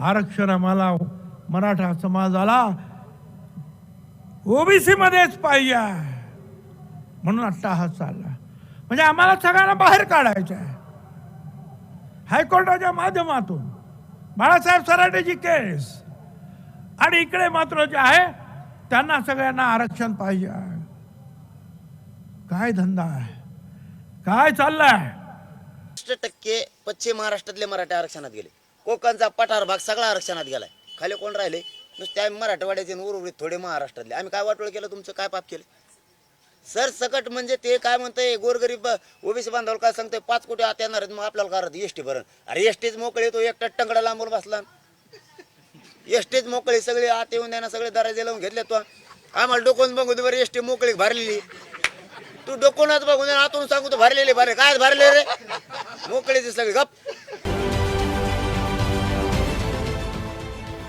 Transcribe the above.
आरक्षण आम्हाला मराठा समाजाला ओबीसी मध्येच पाहिजे. म्हणून आत्ता हा चालला. म्हणजे आम्हाला सगळ्यांना बाहेर काढायचं आहे. हायकोर्टाच्या माध्यमातून बाळासाहेब सराटेची केस. आणि इकडे मात्र जे आहे त्यांना सगळ्यांना आरक्षण पाहिजे. काय धंदा आहे? काय चाललाय? टक्के पश्चिम महाराष्ट्रातले मराठा आरक्षणात गेले. कोकणचा पठार भाग सगळा आरक्षणात गेलाय. खाली कोण राहिले? नुसते आम्ही मराठवाड्याचे आणि उर्वरित थोडे महाराष्ट्रातले. आम्ही काय वाटोळ केलं तुमचं? काय पाप केलं? सर सकट म्हणजे ते काय म्हणतंय? गोरगरीब ओबीसी बांधवाला काय सांगतोय? पाच कोटी आत येणार आहेत मग आपल्याला काय एस टी भरण. अरे एसटीच मोकळी तो. एकटा टंगडा लांबून बसला. एसटीच मोकळी सगळे आत येऊन द्या सगळे दराजे लावून घेतले तो. आम्हाला डोकून बघू दे बरं एस टी मोकळी भरलेली. तू डोकूनच बघून आतून सांगू तर भरलेले भरले. काय भरले रे? मोकळीचे सगळे. गप.